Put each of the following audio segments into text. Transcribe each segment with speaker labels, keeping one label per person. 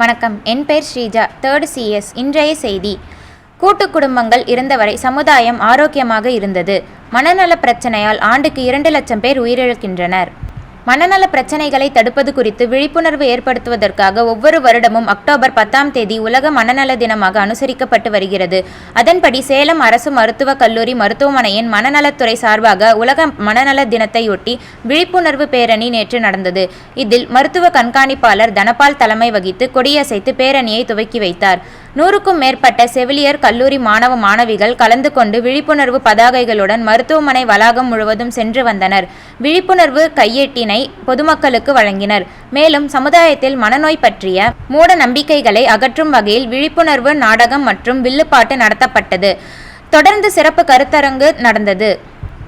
Speaker 1: வணக்கம். என் பெயர் Sreeja. Third CS இன்றைய செய்தி. கூட்டு குடும்பங்கள் இருந்தவரை சமுதாயம் ஆரோக்கியமாக இருந்தது. மனநல பிரச்சனையால் ஆண்டுக்கு இரண்டு லட்சம் பேர் உயிரிழக்கின்றனர். மனநல பிரச்சனைகளை தடுப்பது குறித்து விழிப்புணர்வு ஏற்படுத்துவதற்காக ஒவ்வொரு வருடமும் அக்டோபர் பத்தாம் தேதி உலக மனநல தினமாக அனுசரிக்கப்பட்டு வருகிறது. அதன்படி சேலம் அரசு மருத்துவக் கல்லூரி மருத்துவமனையின் மனநலத்துறை சார்பாக உலக மனநல தினத்தையொட்டி விழிப்புணர்வு பேரணி நேற்று நடந்தது. இதில் மருத்துவ கண்காணிப்பாளர் தனபால் தலைமை வகித்து கொடியசைத்து பேரணியை துவக்கி வைத்தார். நூறுக்கும் மேற்பட்ட செவிலியர் கல்லூரி மாணவ மாணவிகள் கலந்து கொண்டு விழிப்புணர்வு பதாகைகளுடன் மருத்துவமனை வளாகம் முழுவதும் சென்று வந்தனர். விழிப்புணர்வு கையேட்டினை பொதுமக்களுக்கு வழங்கினர். மேலும் சமுதாயத்தில் மனநோய் பற்றிய மூட நம்பிக்கைகளை அகற்றும் வகையில் விழிப்புணர்வு நாடகம் மற்றும் வில்லுப்பாட்டு நடத்தப்பட்டது. தொடர்ந்து சிறப்பு கருத்தரங்கு நடந்தது.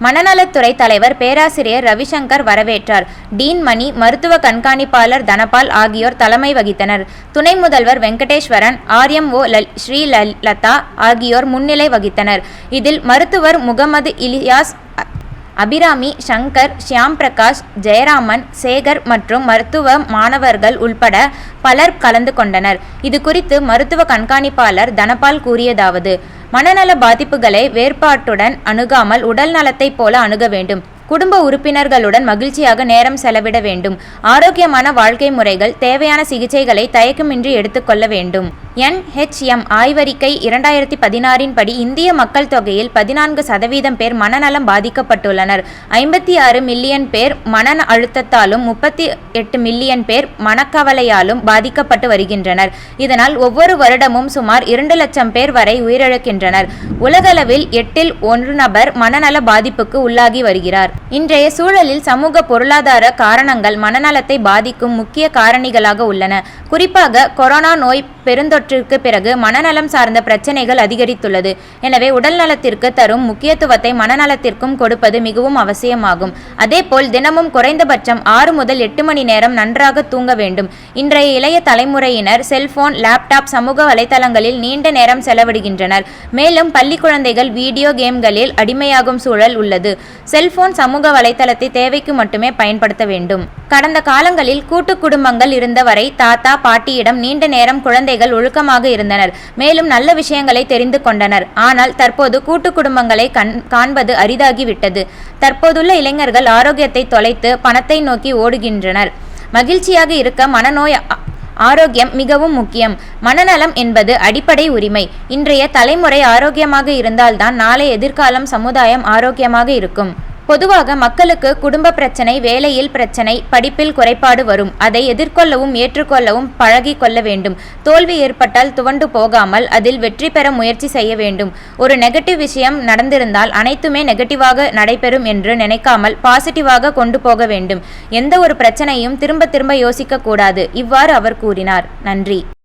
Speaker 1: மனநலத்துறை தலைவர் பேராசிரியர் ரவிசங்கர் வரவேற்றார். டீன் மணி மருத்துவ கண்காணிப்பாளர் தனபால் ஆகியோர் தலைமை வகித்தனர். துணை முதல்வர் வெங்கடேஸ்வரன் ஆர்எம்ஓ லல் ஸ்ரீ லல்- லதா ஆகியோர் முன்னிலை வகித்தனர். இதில் மருத்துவர் முகமது இலியாஸ் அபிராமி சங்கர் ஷியாம் பிரகாஷ் ஜெயராமன் சேகர் மற்றும் மருத்துவ மாணவர்கள் உள்பட பலர் கலந்து கொண்டனர். இது குறித்து மருத்துவ கண்காணிப்பாளர் தனபால் கூறியதாவது மனநல பாதிப்புகளை வேறுபாட்டுடன் அணுகாமல் உடல் நலத்தைப் போல அணுக வேண்டும். குடும்ப உறுப்பினர்களுடன் மகிழ்ச்சியாக நேரம் செலவிட வேண்டும். ஆரோக்கியமான வாழ்க்கை முறைகள் தேவையான சிகிச்சைகளை தயக்கமின்றி எடுத்துக்கொள்ள வேண்டும். என்ஹெச்எம் ஆய்வறிக்கை இரண்டாயிரத்தி பதினாறின் படி இந்திய மக்கள் தொகையில் பதினான்கு சதவீதம் பேர் மனநலம் பாதிக்கப்பட்டுள்ளனர். ஐம்பத்தி ஆறு மில்லியன் பேர் மன அழுத்தத்தாலும் முப்பத்தி எட்டு மில்லியன் பேர் மனக்கவலையாலும் பாதிக்கப்பட்டு வருகின்றனர். இதனால் ஒவ்வொரு வருடமும் சுமார் இரண்டு லட்சம் பேர் வரை உயிரிழக்கின்றனர். உலகளவில் எட்டில் ஒரு நபர் மனநல பாதிப்புக்கு உள்ளாகி வருகிறார். இன்றைய சூழலில் சமூக பொருளாதார காரணங்கள் மனநலத்தை பாதிக்கும் முக்கிய காரணிகளாக உள்ளன. குறிப்பாக கொரோனா நோய் பெருந்தொற்றிற்கு பிறகு மனநலம் சார்ந்த பிரச்சனைகள் அதிகரித்துள்ளது. எனவே உடல் நலத்திற்கு தரும் முக்கியத்துவத்தை மனநலத்திற்கும் கொடுப்பது மிகவும் அவசியமாகும். அதேபோல் தினமும் குறைந்தபட்சம் ஆறு முதல் எட்டு மணி நேரம் நன்றாக தூங்க வேண்டும். இன்றைய இளைய தலைமுறையினர் செல்போன் லேப்டாப் சமூக வலைதளங்களில் நீண்ட நேரம் செலவிடுகின்றனர். மேலும் பள்ளி குழந்தைகள் வீடியோ கேம்களில் அடிமையாகும் சூழல் உள்ளது. செல்போன் சமூக வலைதளத்தை தேவைக்கு மட்டுமே பயன்படுத்த வேண்டும். கடந்த காலங்களில் கூட்டு குடும்பங்கள் இருந்தவரை தாத்தா பாட்டியிடம் நீண்ட நேரம் குழந்தைகள் நெருக்கமாக இருந்தனர். மேலும் நல்ல விஷயங்களை தெரிந்து கொண்டனர். ஆனால் தற்போது கூட்டு குடும்பங்களை கண் காண்பது அரிதாகிவிட்டது. தற்போதுள்ள இளைஞர்கள் ஆரோக்கியத்தை தொலைத்து பணத்தை நோக்கி ஓடுகின்றனர். மகிழ்ச்சியாக இருக்க மனநோய் ஆரோக்கியம் மிகவும் முக்கியம். மனநலம் என்பது அடிப்படை உரிமை. இன்றைய தலைமுறை ஆரோக்கியமாக இருந்தால்தான் நாளை எதிர்காலம் சமுதாயம் ஆரோக்கியமாக இருக்கும். பொதுவாக மக்களுக்கு குடும்ப பிரச்சனை வேலையில் பிரச்சனை படிப்பில் குறைபாடு வரும். அதை எதிர்கொள்ளவும் ஏற்றுக்கொள்ளவும் பழகி கொள்ள வேண்டும். தோல்வி ஏற்பட்டால் துவண்டு போகாமல் அதில் வெற்றி பெற முயற்சி செய்ய வேண்டும். ஒரு நெகட்டிவ் விஷயம் நடந்திருந்தால் அனைத்துமே நெகட்டிவாக நடைபெறும் என்று நினைக்காமல் பாசிட்டிவாக கொண்டு போக வேண்டும். எந்த ஒரு பிரச்சனையும் திரும்ப திரும்ப யோசிக்க கூடாது. இவ்வாறு அவர் கூறினார். நன்றி.